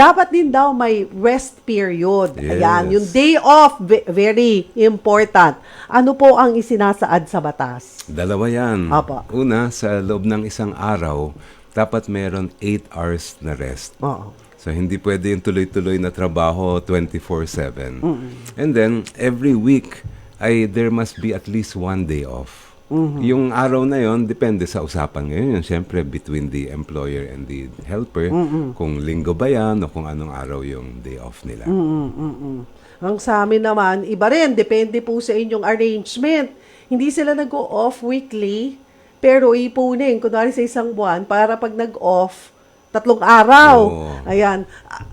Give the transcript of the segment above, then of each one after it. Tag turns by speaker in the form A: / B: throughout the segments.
A: Dapat din daw may rest period.
B: Yes.
A: Ayan, yung day off, ve- very important. Ano po ang isinasaad sa batas?
B: Dalawa yan.
A: Apa.
B: Una, sa loob ng isang araw, dapat meron 8 hours na rest.
A: Oo.
B: So, hindi pwede yung tuloy-tuloy na trabaho 24-7. And then, every week, ay there must be at least one day off. Yung araw na yon depende sa usapan ngayon. Yun, Siyempre, between the employer and the helper, kung linggo ba yan o kung anong araw yung day off nila.
A: Mm-mm. Ang sa amin naman, iba rin. Depende po sa inyong arrangement. Hindi sila nag-off weekly, pero ipunin, kunwari sa isang buwan, para pag nag-off, tatlong araw.
B: Oo.
A: Ayan.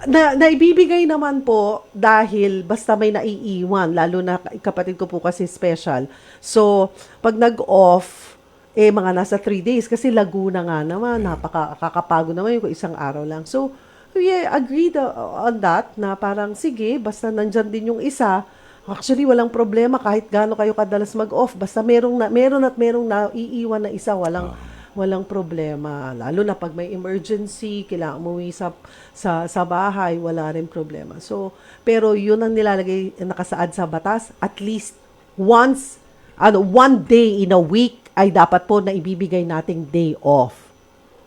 A: Na, naibibigay naman po dahil basta may naiiwan, lalo na kapatid ko po kasi special. So, pag nag-off, eh mga nasa three days kasi Laguna nga naman, napakakapagod naman yung isang araw lang. So, we agreed uh, on that na parang sige, basta nandyan din yung isa, actually walang problema kahit gaano kayo kadalas mag-off, basta merong na, meron at merong naiiwan na isa, walang walang problema. Lalo na pag may emergency, kailangan umuwi sa, sa, sa bahay, wala rin problema. So, pero yun ang nilalagay, nakasaad sa batas, at least once, ano, one day in a week ay dapat po na ibibigay nating day off.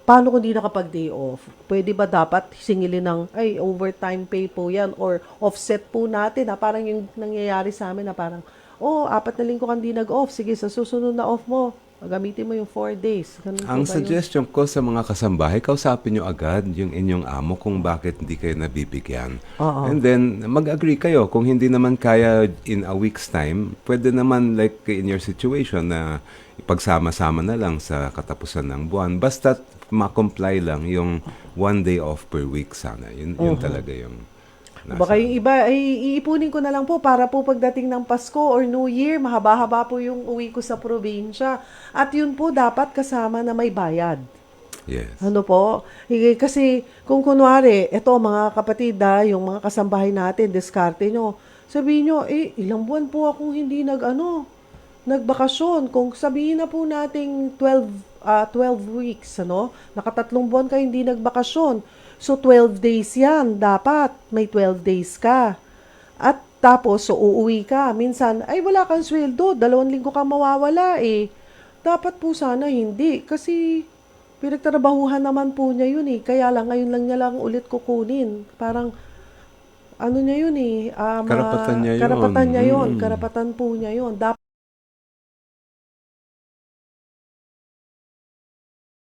A: Paano kung di nakapag-day off? Pwede ba dapat singilin ng, ay, overtime pay po yan or offset po natin, ha? Parang yung nangyayari sa amin na parang, oh, apat na linggo kang di nag-off. Sige, sa susunod na off mo, gamitin mo yung four days. Ganun
B: Ang suggestion ko sa mga kasambahay, kausapin nyo agad yung inyong amo kung bakit hindi kayo nabibigyan.
A: Oo.
B: And then, mag-agree kayo. Kung hindi naman kaya in a week's time, pwede naman like in your situation na ipagsama-sama na lang sa katapusan ng buwan. Basta ma-comply lang yung one day off per week sana. Yun, yun talaga yung nasa-
A: Baka yung iba, ay iipunin ko na lang po para po pagdating ng Pasko or New Year, mahaba-haba po yung uwi ko sa probinsya. At yun po dapat kasama na may bayad.
B: Yes.
A: Ano po? Kasi kung kunwari, eto mga kapatid ha, yung mga kasambahay natin, diskarte nyo. Sabihin nyo, eh, ilang buwan po akong hindi nag, ano, nagbakasyon. Kung sabihin na po nating 12, ah, 12 weeks, ano, nakatatlong buwan ka hindi nagbakasyon. So, 12 days yan. Dapat may 12 days ka. At tapos, so uuwi ka. Minsan, ay wala kang sweldo. Dalawang linggo ka mawawala eh. Dapat po sana hindi. Kasi pinagtrabahuhan naman po niya yun eh. Kaya lang, ngayon lang niya lang ulit kukunin. Parang, ano niya yun eh. ma-
B: Karapatan niya yun.
A: Karapatan niya yun.
B: Mm.
A: Karapatan po niya yun. Dapat